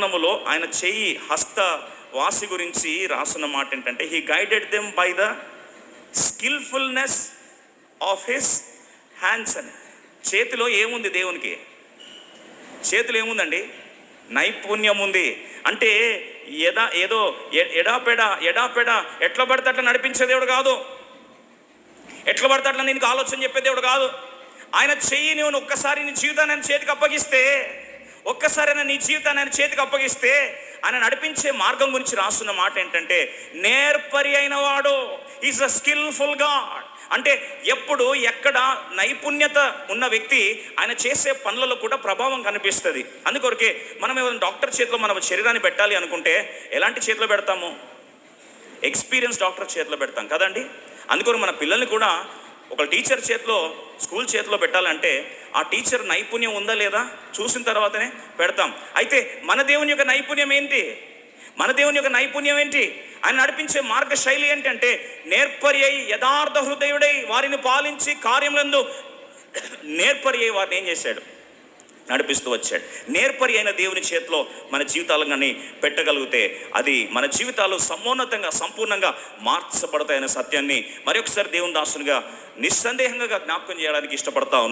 జ్ఞానములో ఆయన చెయ్యి హస్త వాసి గురించి రాసిన మాట ఏంటంటే he guided them by the skillfulness of his hands అని. చేతిలో ఏముంది దేవునికి? చేతిలో ఏముందండి? నైపుణ్యం ఉంది అంటే ఎదా ఏదో ఎడాపెడ ఎడాపెడా ఎడాపెడా ఎట్లా పడితే అట్లా నడిపించే దేవుడు కాదు. ఎట్లా పడితే అట్లా నీకు ఆలోచన చెప్పే దేవుడు కాదు. ఆయన చెయ్యి నువ్వు ఒక్కసారి నీ జీవితాన్ని చేతికి అప్పగిస్తే ఒక్కసారైనా నీ జీవితాన్ని ఆయన చేతికి అప్పగిస్తే ఆయన నడిపించే మార్గం గురించి రాస్తున్న మాట ఏంటంటే నేర్పరి అయిన వాడు. ఈజ్ అ స్కిల్ఫుల్ గాడ్ అంటే ఎప్పుడు ఎక్కడ నైపుణ్యత ఉన్న వ్యక్తి ఆయన చేసే పనులలో కూడా ప్రభావం కనిపిస్తుంది. అందుకొరకే మనం ఏమైనా డాక్టర్ చేతిలో మన శరీరాన్ని పెట్టాలి అనుకుంటే ఎలాంటి చేతిలో పెడతాము? ఎక్స్పీరియన్స్ డాక్టర్ చేతిలో పెడతాం కదండి. అందుకొని మన పిల్లల్ని కూడా ఒక టీచర్ చేతిలో స్కూల్ చేతిలో పెట్టాలంటే ఆ టీచర్ నైపుణ్యం ఉందా లేదా? చూసిన తర్వాతనే పెడతాం. అయితే మన దేవుని యొక్క నైపుణ్యం ఏంటి? మన దేవుని యొక్క నైపుణ్యం ఏంటి? ఆయన నడిపించే మార్గ శైలి ఏంటంటే నేర్పరి అయి యథార్థ హృదయుడై వారిని పాలించి కార్యములందు నేర్పరి అయి వారిని ఏం చేశాడు? నడిపిస్తూ వచ్చాడు. నేర్పరి అయిన దేవుని చేతిలో మన జీవితాలను కానీ పెట్టగలిగితే అది మన జీవితాలు సమోన్నతంగా సంపూర్ణంగా మార్చబడతాయనే సత్యాన్ని మరొకసారి దేవుని దాసునిగా నిస్సందేహంగా జ్ఞాపకం చేయడానికి ఇష్టపడతా